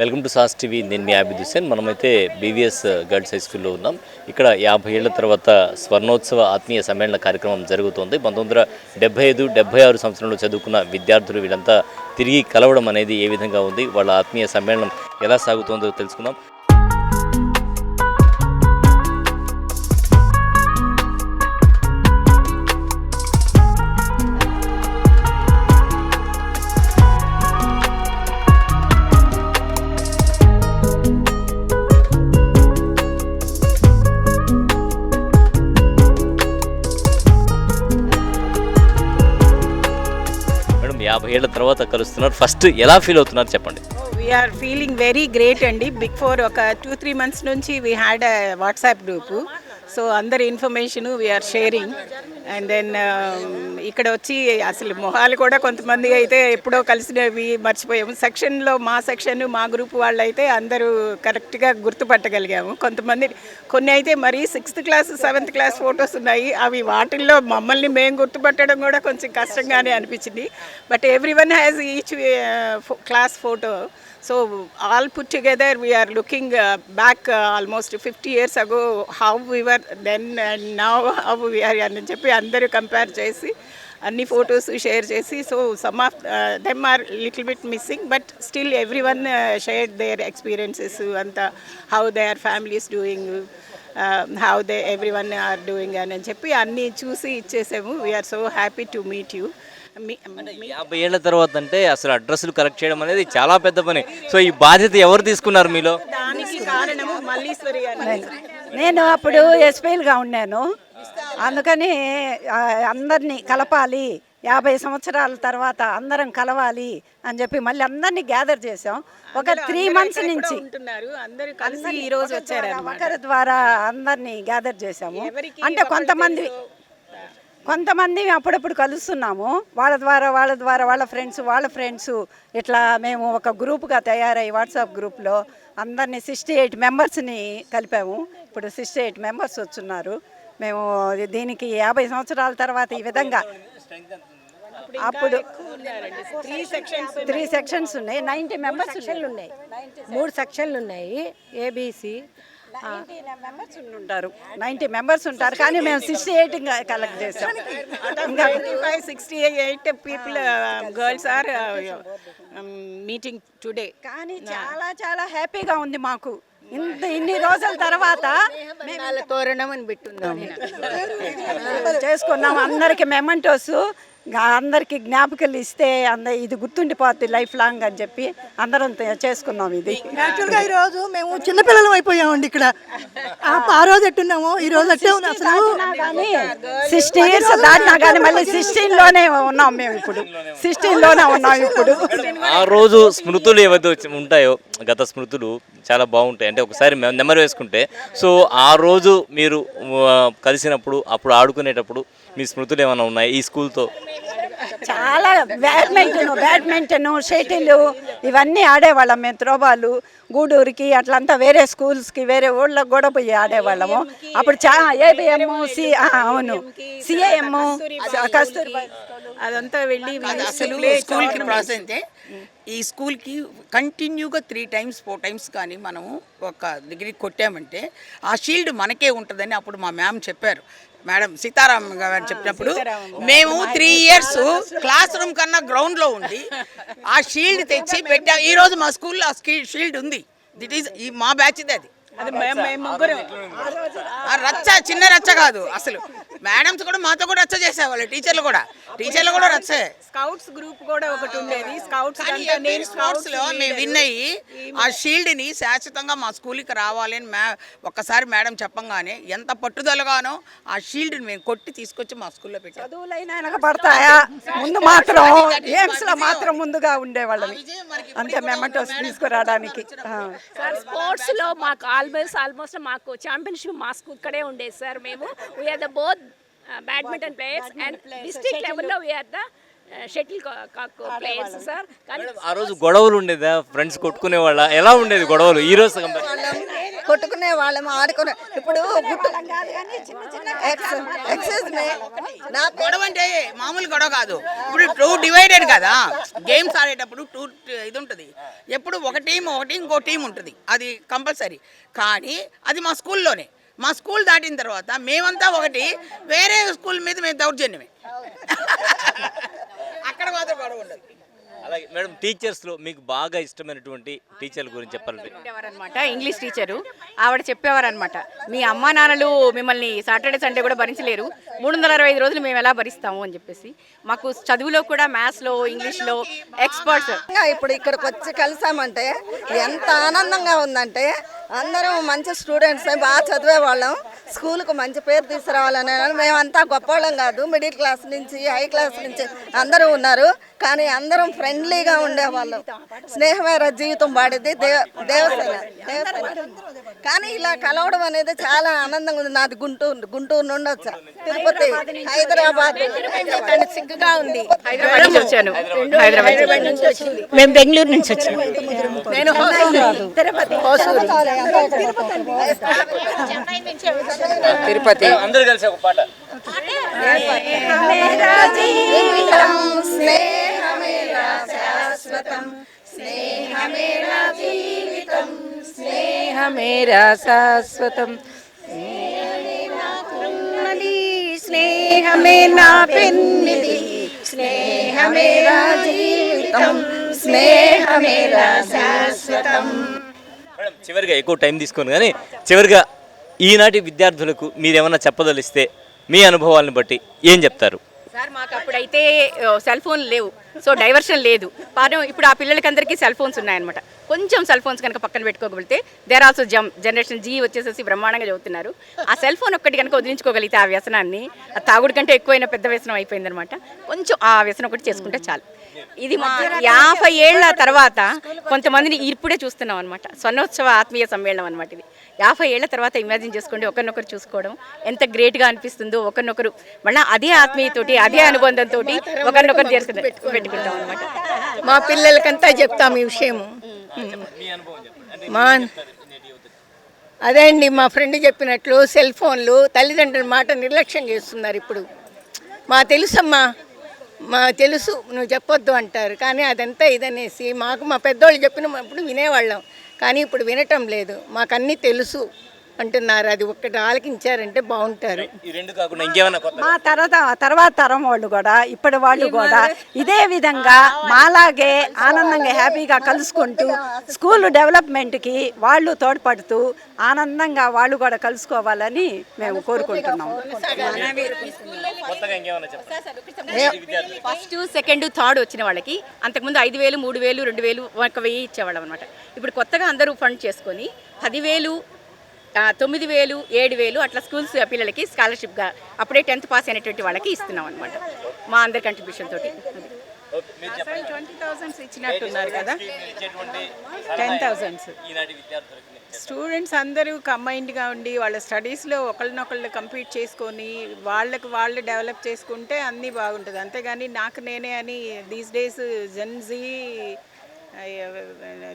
Welcome to sauce TV. నేను మీ ఆబిద్ హుసేన్ మనమైతే BVS girls high స్కూల్లో ఉన్నాం. ఇక్కడ యాభై ఏళ్ళ తర్వాత స్వర్ణోత్సవ ఆత్మీయ సమ్మేళన కార్యక్రమం జరుగుతోంది. పంతొమ్మిది వందల డెబ్బై ఐదు డెబ్బై ఆరు సంవత్సరంలో చదువుకున్న విద్యార్థులు వీళ్ళంతా తిరిగి కలవడం అనేది ఏ విధంగా ఉంది? వాళ్ళ ఆత్మీయ సమ్మేళనం ఎలా సాగుతోందో తెలుసుకుందాం. ఏళ్ళ తర్వాత కలుస్తున్నారు. ఫస్ట్ ఎలా ఫీల్ అవుతున్నారు చెప్పండి. వీఆర్ ఫీలింగ్ వెరీ గ్రేట్ అండి. బిగ్ ఫోర్ ఒక టూ త్రీ మంత్స్ నుంచి we had WhatsApp group so అందరి information we're sharing and then ఇక్కడ వచ్చి అసలు మొహాలు కూడా కొంతమంది అయితే ఎప్పుడో కలిసినవి మర్చిపోయాము. సెక్షన్లో మా సెక్షన్ మా గ్రూప్ వాళ్ళు అయితే అందరూ కరెక్ట్గా గుర్తుపట్టగలిగాము. కొంతమంది కొన్ని అయితే మరీ sixth class seventh class photos ఉన్నాయి. అవి వాటిల్లో మమ్మల్ని మేము గుర్తుపట్టడం కూడా కొంచెం కష్టంగానే అనిపించింది. But everyone has each class photo so all put together we're looking back almost fifty years ago how we were then and now how we're అని చెప్పి అందరూ కంపేర్ చేసి అన్ని ఫొటోస్ షేర్ చేసి so some of them are little bit missing but still everyone share their experiences అంతా how they are families doing how they everyone are doing అని చెప్పి అన్నీ చూసి ఇచ్చేసాము. We're so happy to meet you యాభై ఏళ్ళ తర్వాత అంటే అసలు అడ్రస్లు కరెక్ట్ చేయడం అనేది చాలా పెద్ద పని. సో ఈ బాధ్యత ఎవరు తీసుకున్నారు మీలో? దానికి కారణము మల్లీశ్వరి అని నేను అప్పుడు ఎస్పీలుగా ఉన్నాను. అందుకని అందరినీ కలపాలి యాభై సంవత్సరాల తర్వాత అందరం కలవాలి అని చెప్పి మళ్ళీ అందరినీ గ్యాదర్ చేసాం ఒక త్రీ మంత్స్ నుంచి అందరూ కలిసి ఈ రోజు వచ్చారు ఒకరి ద్వారా అందరినీ గ్యాదర్ చేసాము అంటే కొంతమంది కొంతమంది అప్పుడప్పుడు కలుస్తున్నాము. వాళ్ళ ద్వారా వాళ్ళ ద్వారా వాళ్ళ ఫ్రెండ్స్ వాళ్ళ ఫ్రెండ్స్. ఇట్లా మేము ఒక గ్రూప్గా తయారై వాట్సాప్ గ్రూప్లో అందరినీ సిక్స్టీ ఎయిట్ మెంబర్స్ని కలిపాము. ఇప్పుడు సిక్స్టీ ఎయిట్ మెంబర్స్ వచ్చున్నారు. మేము దీనికి యాభై సంవత్సరాల తర్వాత ఈ విధంగా అప్పుడు త్రీ సెక్షన్స్ ఉన్నాయి. నైంటీ మెంబర్స్ సెక్షన్లు ఉన్నాయి. మూడు సెక్షన్లు ఉన్నాయి. ఏబిసి మెంబర్స్ ఉంటారు నైంటీ మెంబర్స్ ఉంటారు కానీ మేము సిక్స్టీ ఎయిట్ కలెక్ట్ చేసాం. ఇంకా five sixty eight people girls are meeting today కానీ చాలా చాలా హ్యాపీగా ఉంది మాకు. ఇంత ఇన్ని రోజుల తర్వాత తోరణం అని పెట్టుందాం చేసుకున్నాం. అందరికి మెమెంటోస్ అందరికి జ్ఞాపకాలు ఇస్తే అంద ఇది గుర్తుండిపోద్ది లైఫ్ లాంగ్ అని చెప్పి అందరం చేసుకున్నాం ఇది. యాక్చువల్గా ఈ రోజు మేము చిన్నపిల్లలం అయిపోయామండి ఇక్కడ. ఆ ఆ రోజు ఎట్టున్నాము ఈ రోజు అట్టే అసలు. కానీ సిక్స్టీ ఇయర్స్ దాటినా కానీ మళ్ళీ సిక్స్టీన్లోనే ఉన్నాం మేము ఇప్పుడు. సిక్స్టీన్లోనే ఉన్నాం ఇప్పుడు. ఆ రోజు స్మృతులు ఏవైతే ఉంటాయో గత స్మృతులు చాలా బాగుంటాయి. అంటే ఒకసారి మె- నెమరు వేసుకుంటే సో ఆ రోజు మీరు కలిసినప్పుడు అప్పుడు ఆడుకునేటప్పుడు మీ స్మృతులు ఏమైనా ఉన్నాయి ఈ స్కూల్తో? చాలా బ్యాడ్మింటన్ బ్యాడ్మింటన్ షటిల్ ఇవన్నీ ఆడేవాళ్ళం మేము త్రోబాలు. గూడూరుకి అట్లంతా వేరే స్కూల్స్కి వేరే ఊళ్ళకి కూడా పోయి ఆడేవాళ్ళము. అప్పుడు చా ఏబిఎం సి అవును. సిఏఎం కస్తూరి అదంతా వెళ్ళి అసలు స్కూల్కి ప్రాసెస్ అయితే ఈ స్కూల్కి కంటిన్యూగా త్రీ టైమ్స్ ఫోర్ టైమ్స్ కానీ మనము ఒక డిగ్రీ కొట్టామంటే ఆ షీల్డ్ మనకే ఉంటుందని అప్పుడు మా మ్యామ్ చెప్పారు. మేడం సీతారాం గారు చెప్పినప్పుడు మేము త్రీ ఇయర్స్ క్లాస్ రూమ్ కన్నా గ్రౌండ్లో ఉండి ఆ షీల్డ్ తెచ్చి పెట్టాం. ఈ రోజు మా స్కూల్లో ఆ షీల్డ్ ఉంది. దిట్ ఈస్ ఈ మా బ్యాచ్ది అది. అది మేము మేము ముగ్గురం ఆ రచ్చ. చిన్న రచ్చ కాదు అసలు. మేడమ్స్ కూడా మాతో కూడా రచ్చ చేసేవాళ్ళు టీచర్లు కూడా. టీచర్లు కూడా రచ్చే. స్కౌట్స్ గ్రూప్ కూడా ఒకటి ఉండేది. స్కౌట్స్ నేను స్పోర్ట్స్లో మేము విన్ అయ్యి ఆ షీల్డ్ని శాశ్వతంగా మా స్కూల్కి రావాలి అని మే ఒక్కసారి మేడం చెప్పంగానే ఎంత పట్టుదలగానో ఆ షీల్డ్ని మేము కొట్టి తీసుకొచ్చి మా స్కూల్లో పెట్టాం. చదువులైనా వెనక పడతాయా ముందు మాత్రం గేమ్స్లో మాత్రం ముందుగా ఉండేవాళ్ళం అంతే మెమెంటోస్ తీసుకురావడానికి. స్పోర్ట్స్లో మాకు ఆల్మోస్ట్ ఆల్మోస్ట్ మాకు ఛాంపియన్షిప్ మా స్కూల్ ఇక్కడే ఉండేది సార్ మేము. We're the both badminton players and district లెవెల్లో we're the shuttlecock players sir. కానీ ఆ రోజు గొడవలు ఉండేదా? ఫ్రెండ్స్ కొట్టుకునే వాళ్ళ? ఎలా ఉండేది గొడవలు? ఈ రోజు కొట్టుకునే వాళ్ళము ఆడుకునే ఇప్పుడు గుట్టు ఎక్సైజ్ నా గొడవ అంటే మామూలు గొడవ కాదు. ఇప్పుడు టూ డివైడెడ్ కదా. గేమ్స్ ఆడేటప్పుడు టూ ఇది ఉంటుంది ఎప్పుడు ఒక టీం ఒక టీం ఇంకో టీం ఉంటుంది. అది కంపల్సరీ. కానీ అది మా స్కూల్లోనే. మా స్కూల్ దాటిన తర్వాత మేమంతా ఒకటి వేరే స్కూల్ మీద మేము దౌర్జన్యమే. అక్కడ మాత్రం గొడవ ఉండదు. అలాగే మేడం టీచర్స్లో మీకు బాగా ఇష్టమైనటువంటి టీచర్ల గురించి చెప్పాలంటే చెప్పేవారనమాట ఇంగ్లీష్ టీచరు. ఆవిడ చెప్పేవారనమాట మీ అమ్మా నాన్నలు మిమ్మల్ని సాటర్డే సండే కూడా భరించలేరు. మూడు వందల అరవై ఐదు రోజులు మేము ఎలా భరిస్తాము అని చెప్పేసి. మాకు చదువులో కూడా మ్యాథ్స్లో ఇంగ్లీష్లో ఎక్స్పర్ట్స్. ఇంకా ఇప్పుడు ఇక్కడికి వచ్చి కలిసామంటే ఎంత ఆనందంగా ఉందంటే అందరం మంచి స్టూడెంట్స్ బాగా చదివే వాళ్ళం. స్కూల్కి మంచి పేరు తీసుకురావాలనే మేమంతా గొప్పవాళ్ళం కాదు. మిడిల్ క్లాస్ నుంచి హై క్లాస్ నుంచి అందరూ ఉన్నారు. కానీ అందరం ఫ్రెండ్లీగా ఉండేవాళ్ళం. స్నేహమేర జీవితం పాడేది దేవ దేవసేన దేవసేన. కానీ ఇలా కలవడం అనేది చాలా ఆనందంగా ఉంది. నాది గుంటూరు గుంటూరు నుండి వచ్చా. తిరుపతి హైదరాబాద్. సిగ్గుగా ఉంది హైదరాబాద్ నుంచి వచ్చాను. హైదరాబాద్ నుంచి మేము బెంగళూరు నుంచి వచ్చినాం నేను తిరుపతి. అందరూ కలిసి ఒక పాట. స్నేహమేరా శాశ్వతం. స్నేహమే నా పెన్నిది. స్నేహమేరా జీవితం. స్నేహమేరా శాశ్వతం. చివరిగా ఎక్కువ టైం తీసుకోను కానీ చివరిగా ఈనాటి విద్యార్థులకు మీరేమన్నా చెప్పదలిస్తే మీ అనుభవాలను బట్టి ఏం చెప్తారు? సార్ మాకు అప్పుడైతే సెల్ ఫోన్ లేవు. సో డైవర్షన్ లేదు. పాపం ఇప్పుడు ఆ పిల్లలకందరికీ సెల్ ఫోన్స్ ఉన్నాయన్నమాట. కొంచెం సెల్ ఫోన్స్ కనుక పక్కన పెట్టుకోగలిగితే దేర్ ఆల్సో జమ్ జనరేషన్ జీ వచ్చేసేసి బ్రహ్మాండంగా చదువుతున్నారు. ఆ సెల్ ఫోన్ ఒక్కటి కనుక వదిలించుకోగలిగితే ఆ వ్యసనాన్ని ఆ తాగుడు కంటే ఎక్కువైన పెద్ద వ్యసనం అయిపోయిందనమాట కొంచెం ఆ వ్యసనం ఒకటి చేసుకుంటే చాలు. ఇది మా యాభై ఏళ్ళ తర్వాత కొంతమందిని ఇప్పుడే చూస్తున్నాం అనమాట స్వర్ణోత్సవ ఆత్మీయ సమ్మేళనం అనమాట ఇది. యాభై ఏళ్ళ తర్వాత ఇమాజిన్ చేసుకోండి ఒకరినొకరు చూసుకోవడం ఎంత గ్రేట్గా అనిపిస్తుందో ఒకరినొకరు మళ్ళీ అదే ఆత్మీయతోటి అదే అనుబంధంతో ఒకరినొకరు చేసుకుని పెట్టుకుంటాం అనమాట మా పిల్లలకంతా చెప్తాం ఈ విషయము. మా అదే అండి మా ఫ్రెండ్ చెప్పినట్లు సెల్ ఫోన్లు తల్లిదండ్రుల మాట నిర్లక్ష్యం చేస్తున్నారు ఇప్పుడు. మా తెలుసమ్మా మా తెలుసు నువ్వు చెప్పొద్దు అంటారు. కానీ అదంతా ఇదనేసి మాకు మా పెద్దోళ్ళు చెప్పినప్పుడు వినేవాళ్ళం. కానీ ఇప్పుడు వినటం లేదు. మాకు అన్నీ తెలుసు. అంటున్నారు. అది ఒక్కటి ఆలకించారంటే బాగుంటారు. ఈ రెండు కాకుండా ఇంకేమైనా కొత్త మా తర్వాత తర్వాత తరం వాళ్ళు కూడా ఇప్పటి వాళ్ళు కూడా ఇదే విధంగా మాలాగే ఆనందంగా హ్యాపీగా కలుసుకుంటూ స్కూల్ డెవలప్మెంట్కి వాళ్ళు తోడ్పడుతూ ఆనందంగా వాళ్ళు కూడా కలుసుకోవాలని మేము కోరుకుంటున్నాం. కొత్తగా ఇంకేమైనా చెప్తారు ఫస్ట్ సెకండ్ థర్డ్ వచ్చిన వాళ్ళకి అంతకుముందు ఐదు వేలు మూడు వేలు రెండు వేలు ఒక వెయ్యి ఇచ్చేవాళ్ళం అనమాట ఇప్పుడు కొత్తగా అందరూ ఫండ్ చేసుకొని పదివేలు తొమ్మిది వేలు ఏడు వేలు అట్లా స్కూల్స్ పిల్లలకి స్కాలర్షిప్గా అప్పుడే టెన్త్ పాస్ అయినటువంటి వాళ్ళకి ఇస్తున్నాం అనమాట మా అందరి కంట్రిబ్యూషన్ తోటి. ట్వంటీ థౌసండ్స్ ఇచ్చినట్టున్నారు కదా. Ten thousands. స్టూడెంట్స్ అందరూ కంబైన్డ్గా ఉండి వాళ్ళ స్టడీస్లో ఒకళ్ళనొకళ్ళు కంప్లీట్ చేసుకొని వాళ్ళకి వాళ్ళు డెవలప్ చేసుకుంటే అన్నీ బాగుంటుంది. అంతేగాని నాకు నేనే అని దీస్ డేస్ జెన్జీ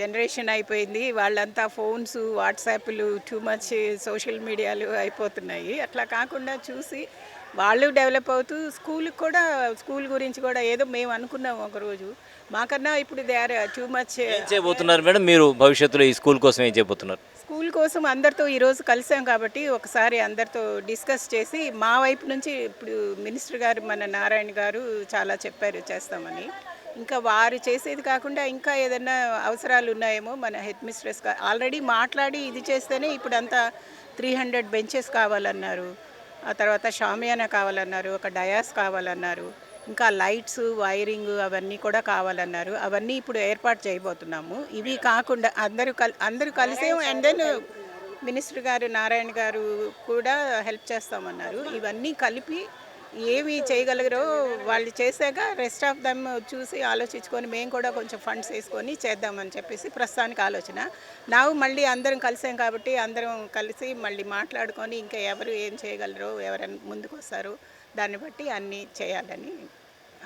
జనరేషన్ అయిపోయింది. వాళ్ళంతా ఫోన్స్ వాట్సాప్లు టూ మచ్ సోషల్ మీడియాలు అయిపోతున్నాయి. అట్లా కాకుండా చూసి వాళ్ళు డెవలప్ అవుతూ స్కూల్కి కూడా స్కూల్ గురించి కూడా ఏదో మేము అనుకున్నాం ఒకరోజు. మాకన్నా ఇప్పుడు దే ఆర్ టూ మచ్ చేయబోతున్నారు మేడం? మీరు భవిష్యత్తులో ఈ స్కూల్ కోసం ఏం చేయబోతున్నారు? స్కూల్ కోసం అందరితో ఈరోజు కలిసాం కాబట్టి ఒకసారి అందరితో డిస్కస్ చేసి మా వైపు నుంచి ఇప్పుడు మినిస్టర్ గారు మన నారాయణ గారు చాలా చెప్పారు చేస్తామని. ఇంకా వారు చేసేది కాకుండా ఇంకా ఏదైనా అవసరాలు ఉన్నాయేమో మన హెడ్ మిస్ట్రెస్ ఆల్రెడీ మాట్లాడి ఇది చేస్తేనే ఇప్పుడు అంతా త్రీ హండ్రెడ్ బెంచెస్ కావాలన్నారు. ఆ తర్వాత షామియానా కావాలన్నారు ఒక డయాస్ కావాలన్నారు ఇంకా లైట్స్ వైరింగ్ అవన్నీ కూడా కావాలన్నారు. అవన్నీ ఇప్పుడు ఏర్పాటు చేయబోతున్నాము. ఇవి కాకుండా అందరూ కల్ అందరూ కలిసే అండ్ దెన్ మినిస్టర్ గారు నారాయణ గారు కూడా హెల్ప్ చేస్తామన్నారు. ఇవన్నీ కలిపి ఏమి చేయగలరో వాళ్ళు చేశాక రెస్ట్ ఆఫ్ దమ్ చూసి ఆలోచించుకొని మేము కూడా కొంచెం ఫండ్స్ వేసుకొని చేద్దామని చెప్పేసి ప్రస్తుతానికి ఆలోచన. ನಾವು మళ్ళీ అందరం కలిసాం కాబట్టి అందరం కలిసి మళ్ళీ మాట్లాడుకొని ఇంకా ఎవరు ఏం చేయగలరో ఎవరైనా ముందుకు వస్తారో దాన్ని బట్టి అన్నీ చేయాలని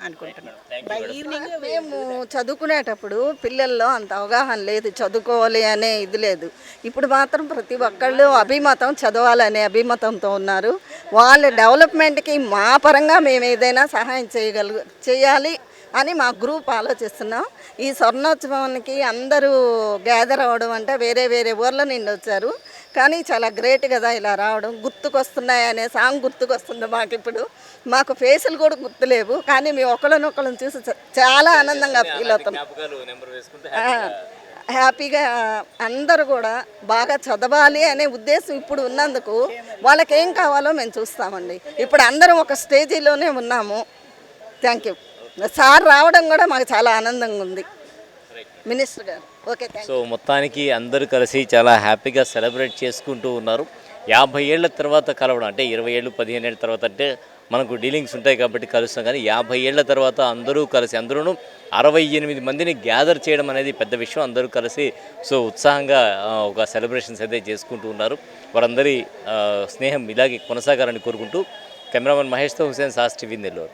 అనుకుంటున్నాం. బై ఈవినింగ్ మేము చదువుకునేటప్పుడు పిల్లల్లో అంత అవగాహన లేదు చదువుకోవాలి అనే ఇది లేదు. ఇప్పుడు మాత్రం ప్రతి ఒక్కళ్ళు అభిమతం చదవాలనే అభిమతంతో ఉన్నారు. వాళ్ళ డెవలప్మెంట్కి మా పరంగా మేము ఏదైనా సహాయం చేయగలుగు చేయాలి అని మా గ్రూప్ ఆలోచిస్తున్నాం. ఈ స్వర్ణోత్సవానికి అందరూ గ్యాదర్ అవ్వడం అంటే వేరే వేరే ఊర్ల నుండి వచ్చారు. కానీ చాలా గ్రేట్ కదా ఇలా రావడం. గుర్తుకొస్తున్నాయి అనే సాంగ్ గుర్తుకొస్తుంది మాకు ఇప్పుడు మాకు ఫేసులు కూడా గుర్తులేవు కానీ మేము ఒకళ్ళనొకళ్ళని చూసి చాలా ఆనందంగా ఫీల్ ఆ, హ్యాపీగా అందరూ కూడా బాగా చదవాలి అనే ఉద్దేశం ఇప్పుడు ఉన్నందుకు వాళ్ళకి ఏం కావాలో మేము చూస్తామండి. ఇప్పుడు అందరం ఒక స్టేజీలోనే ఉన్నాము. థ్యాంక్ యూ సార్ రావడం కూడా మాకు చాలా ఆనందంగా ఉంది. మినిస్టర్ గారు. ఓకే సో మొత్తానికి అందరూ కలిసి చాలా హ్యాపీగా సెలబ్రేట్ చేసుకుంటూ ఉన్నారు. యాభై ఏళ్ళ తర్వాత కలవడం అంటే ఇరవై ఏళ్ళు పదిహేను ఏళ్ళ తర్వాత అంటే మనకు డీలింగ్స్ ఉంటాయి కాబట్టి కలుస్తాం. కానీ యాభై ఏళ్ళ తర్వాత అందరూ కలిసి అందరూ అరవై ఎనిమిది మందిని గ్యాదర్ చేయడం అనేది పెద్ద విషయం. అందరూ కలిసి సో ఉత్సాహంగా ఒక సెలబ్రేషన్స్ అయితే చేసుకుంటూ ఉన్నారు. వారందరి స్నేహం ఇలాగే కొనసాగాలని కోరుకుంటూ కెమెరామెన్ మహేష్తో హుసేన్ సాస్ టీవీ నెల్లూరు.